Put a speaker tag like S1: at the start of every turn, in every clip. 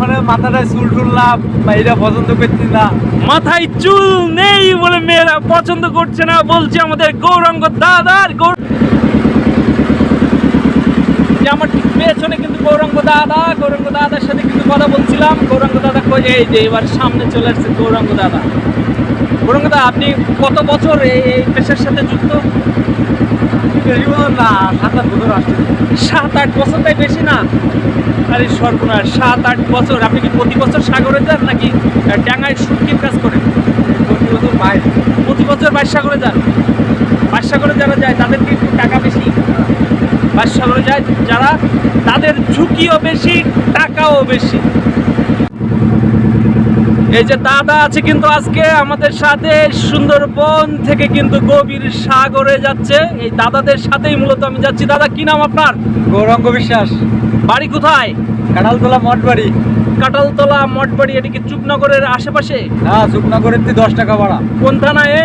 S1: মানে মাথাটায় চুল টুললাম বা এটা পছন্দ করছি না।
S2: মাথায় চুল নেই বলে মেয়েরা পছন্দ করছে না, বলছে আমাদের গৌরাঙ্গ দাদার গৌর আমার পেছনে কিন্তু গৌরাঙ্গ দাদা, গৌরাঙ্গ দাদার সাথে কিন্তু কথা বলছিলাম গৌরাঙ্গ দাদা কই? এই যে এবার সামনে চলে আসছে গৌরাঙ্গ দাদা। গৌরাঙ্গ দাদা আপনি কত বছর এই পেশার সাথে যুক্ত?
S1: না সাত আট বছর আসছে।
S2: সাত আট বছর তাই বেশি না? আরে সর্বনাশ সাত আট বছর। আপনি কি প্রতি বছর সাগরে যান নাকি ডাঙায় শুটকির কাজ করেন?
S1: প্রতি বছর বাইরে।
S2: প্রতি বছর বাদশাগরে যান? বাদশাগরে যারা যায় তাদের কি একটু টাকা বেশি। বাদশাগরে যায় যারা তাদের ঝুঁকিও বেশি টাকাও বেশি। এই যে দাদা আছে কিন্তু আজকে আমাদের সাথে সুন্দরবন থেকে কিন্তু গভীর সাগরে যাচ্ছে। এই দাদাদের সাথেই মূলত আমি যাচ্ছি। দাদা কি নাম আপনার?
S1: গৌরঙ্গ বিশ্বাস।
S2: বাড়ি কোথায়?
S1: কাঁঠালতলা মঠবাড়ি।
S2: কাটালতলা মঠবাড়ি এটি কি চুপনগরের আশেপাশে?
S1: হ্যাঁ শুকনগরের থেকে দশ টাকা ভাড়া।
S2: কোন থানায়?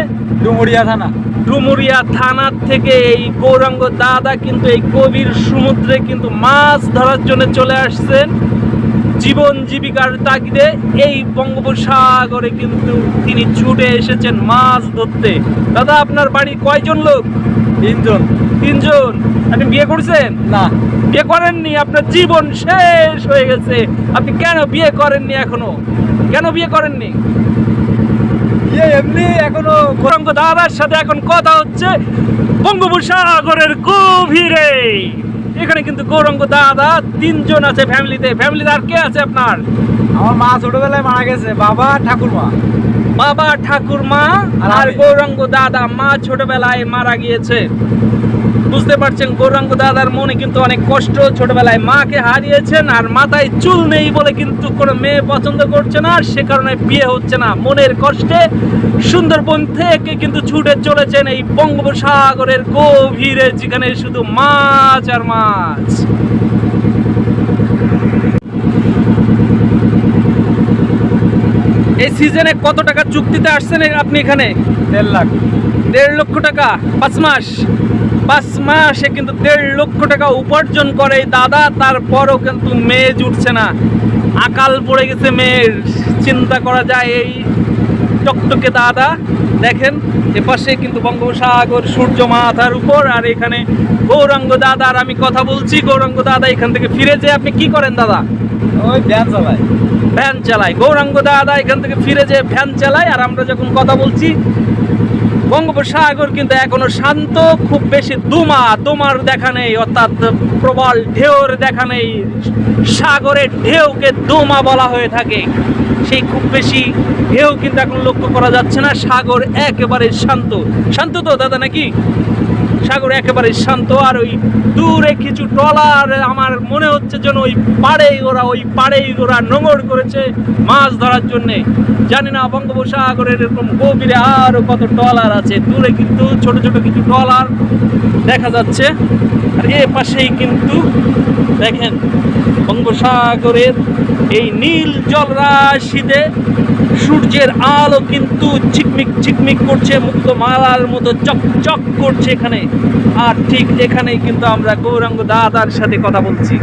S1: ডুমুরিয়া থানা।
S2: ডুমুরিয়া থানার থেকে এই গৌরাঙ্গ দাদা কিন্তু এই গভীর সমুদ্রে কিন্তু মাছ ধরার জন্য চলে আসছেন। জীবন জীবিকার তাগিদে এই বঙ্গোপসাগরে কিন্তু তিনি ছুটে এসেছেন মাছ ধরতে। দাদা আপনার বাড়ি কয়জন লোক?
S1: তিনজন।
S2: তিনজন। আপনি বিয়ে করছেন?
S1: না।
S2: বিয়ে করেননি আপনার জীবন শেষ হয়ে গেছে। আপনি কেন বিয়ে করেননি এখনও? কেন বিয়ে করেননি?
S1: এমনি এখনও
S2: গৌরাঙ্গ দাদার সাথে এখন কথা হচ্ছে বঙ্গোপসাগরের গভীরে। এখানে কিন্তু গৌরাঙ্গ দাদা তিনজন আছে ফ্যামিলিতে ফ্যামিলিতে আর কে আছে আপনার?
S1: আমার মা ছোটবেলায় মারা গেছে বাবা ঠাকুরমা।
S2: বাবা ঠাকুর
S1: মা
S2: আর। গৌরাঙ্গ দাদা মা ছোটবেলায় মারা গিয়েছে। বুঝতে পারছেন গৌরাঙ্গ দাদার মনে কিন্তু অনেক কষ্ট। ছোটবেলায় মাকে হারিয়েছেন আর মাথায় চুল নেই বলে কিন্তু কোনো মেয়ে পছন্দ করছে না। সে কারণে বিয়ে হচ্ছে না। মনের কষ্টে সুন্দরবন থেকে কিন্তু ছুটে চলেছেন এই বঙ্গোপসাগরের গভীরে যেখানে শুধু মাছ আর মাছ। এই সিজনে কত টাকা চুক্তিতে আসছেন আপনি এখানে?
S1: দেড় লাখ।
S2: দেড় লক্ষ টাকা পাঁচ মাস। পাঁচ মাসে কিন্তু দেড় লক্ষ টাকা উপার্জন করে এই দাদা তারপরও কিন্তু মেয়ে জুটছে না। আকাল পড়ে গেছে মেয়ের। চিন্তা করা যায় এই টকটকে দাদা। দেখেন এপাশে কিন্তু বঙ্গোপসাগর সূর্য মাথার উপর আর এখানে গৌরাঙ্গ দাদা আর আমি কথা বলছি গৌরাঙ্গ দাদা এখান থেকে ফিরে যে আপনি কি করেন দাদা?
S1: ওই ভ্যান চালায়
S2: ভ্যান চালায় গৌরাঙ্গ দাদা এখান থেকে ফিরে যে ভ্যান চালায় আর আমরা যখন কথা বলছি বঙ্গোপসাগর কিন্তু এখনও শান্ত খুব বেশি দুমা দুমার দেখা নেই অর্থাৎ প্রবল ঢেউর দেখা নেই সাগরের ঢেউকে দুমা বলা হয়ে থাকে। সেই খুব বেশি ঢেউ কিন্তু এখন লক্ষ্য করা যাচ্ছে না সাগর একেবারে শান্ত। শান্ত তো দাদা নাকি? সাগর একেবারে শান্ত, আর ওই দূরে কিছু ট্রলার, আমার মনে হচ্ছে যেন ওই পাড়েই ওরা, ওই পাড়েই ওরা নোঙর করেছে মাছ ধরার জন্যে। জানি না বঙ্গোপসাগরের এরকম গভীরে আরও কত ট্রলার আছে, দূরে কিন্তু ছোট ছোট কিছু ট্রলার দেখা যাচ্ছে। আর এ পাশেই কিন্তু দেখেন বঙ্গোপসাগরের এই নীল জলরাশিতে সূর্যের আলো কিন্তু ঝিকমিক ঝিকমিক করছে মুক্ত মালার মতো চকচক করছে এখানে। আর ঠিক এখানেই কিন্তু আমরা গৌরাঙ্গ দাদার সাথে কথা বলছি।